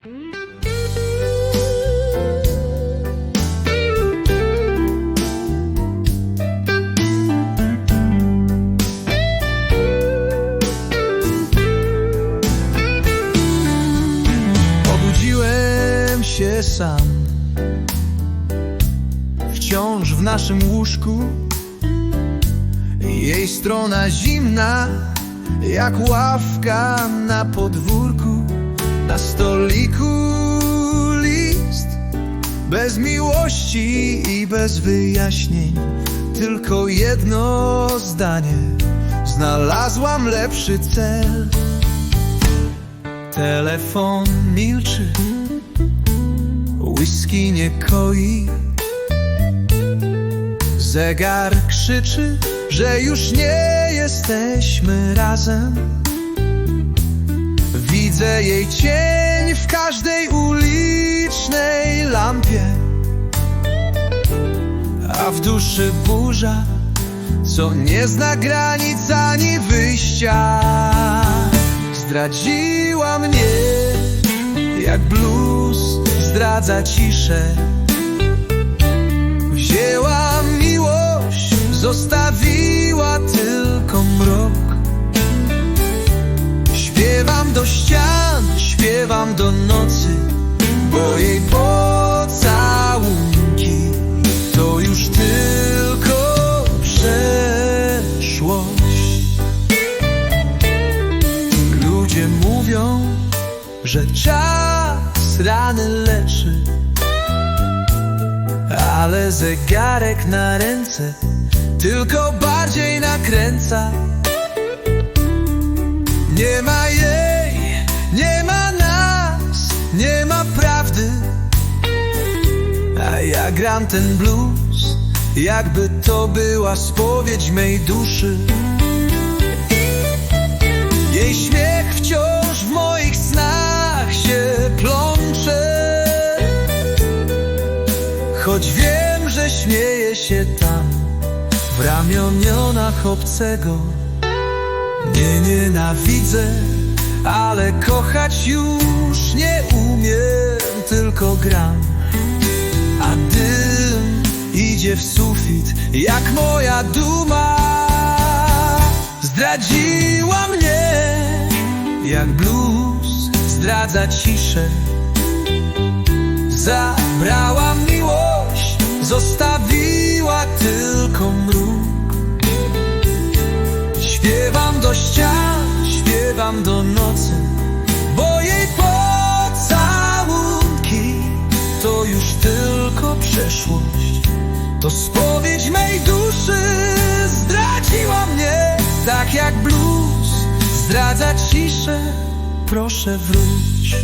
Obudziłem się sam. Wciąż w naszym łóżku. Jej strona zimna Jak ławka na podwórku Na stoliku list Bez miłości i bez wyjaśnień Tylko jedno zdanie Znalazłam lepszy cel Telefon milczy, whisky nie koi. Zegar krzyczy, że już nie jesteśmy razem. Widzę jej cień w każdej ulicznej lampie, a w duszy burza, co nie zna granic ani wyjścia. Zdradziła mnie jak blues zdradza ciszę Wzięła miłość, zostawiła do nocy Bo jej pocałunki to już tylko przeszłość. Ludzie mówią, że czas rany leczy Ale zegarek na ręce tylko bardziej nakręca. Nie ma gram ten blues, jakby to była spowiedź mej duszy. Jej śmiech wciąż w moich snach się plącze. Choć wiem, że śmieje się tam W ramionionach obcego. Nie nienawidzę, ale kochać już nie umiem Tylko gram idzie w sufit Jak moja duma. Zdradziła mnie jak blues zdradza ciszę. Zabrała miłość, zostawiła tylko mruk. Śpiewam do ścian, śpiewam do nocy Bo jej pocałunki to już tylko przeszłość To spowiedź mej duszy zdradziła mnie Tak jak blues zdradza ciszę. Proszę wróć